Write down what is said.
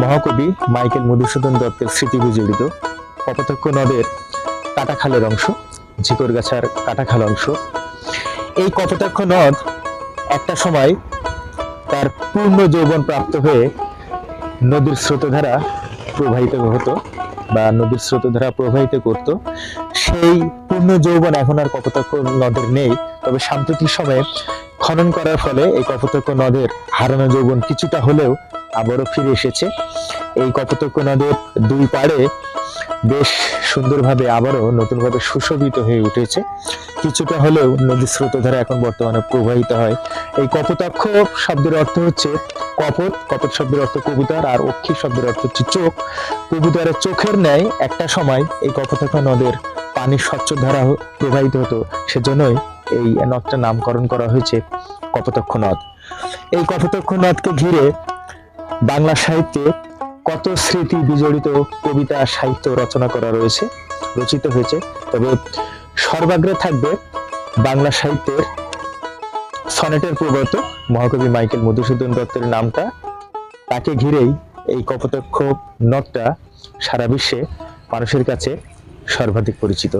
মহাকবি মাইকেল মধুসূদন দত্তের স্মৃতি বিজড়িত কপোতাক্ষ নদের কাটাখালের অংশ, ঝিকরগাছার কাটাখাল অংশ। এই কপোতাক্ষ নদ একটা সময় তার পূর্ণ যৌবন প্রাপ্ত হয়ে নদীর স্রোতধারা প্রবাহিত হতো বা নদীর স্রোতধারা প্রবাহিত করত। সেই পূর্ণ যৌবন এখন আর কপোতাক্ষ নদের নেই, তবে সাম্প্রতিক সময়ে খনন করার ফলে এই কপোতাক্ষ নদের হারানো যৌবন কিছুটা হলেও আবারও ফিরে এসেছে। এই কপোতাক্ষ নদের দুই পাড়ে বেশ সুন্দরভাবে আবারও নতুনভাবে সুশোভিত হয়ে উঠেছে। কিছুটা হলেও নদীর স্রোতধারা এখন বর্তমানে প্রবাহিত হয়। এই কপোতাক্ষ শব্দের অর্থ হচ্ছে কপট কপট শব্দের অর্থ কবুতর, আর অক্ষী শব্দের অর্থ হচ্ছে চোখ। কবুতরের চোখের ন্যায় একটা সময় এই কপোতাক্ষ নদের পানি স্বচ্ছ ধারা প্রবাহিত হতো। সেজন্যই এই নদটার নামকরণ করা হয়েছে কপোতাক্ষ নদ। এই কপোতাক্ষ নদকে ঘিরে বাংলা সাহিত্যে কত স্মৃতি বিজড়িত কবিতা সাহিত্য রচনা করা রয়েছে, রচিত হয়েছে। তবে সর্বাগ্রে থাকবে বাংলা সাহিত্যের সনেটের প্রবর্ত মহাকবি মাইকেল মধুসূদন দত্তের নামটা। তাকে ঘিরেই এই কপোতাক্ষ নদটা সারা বিশ্বে মানুষের কাছে সর্বাধিক পরিচিত।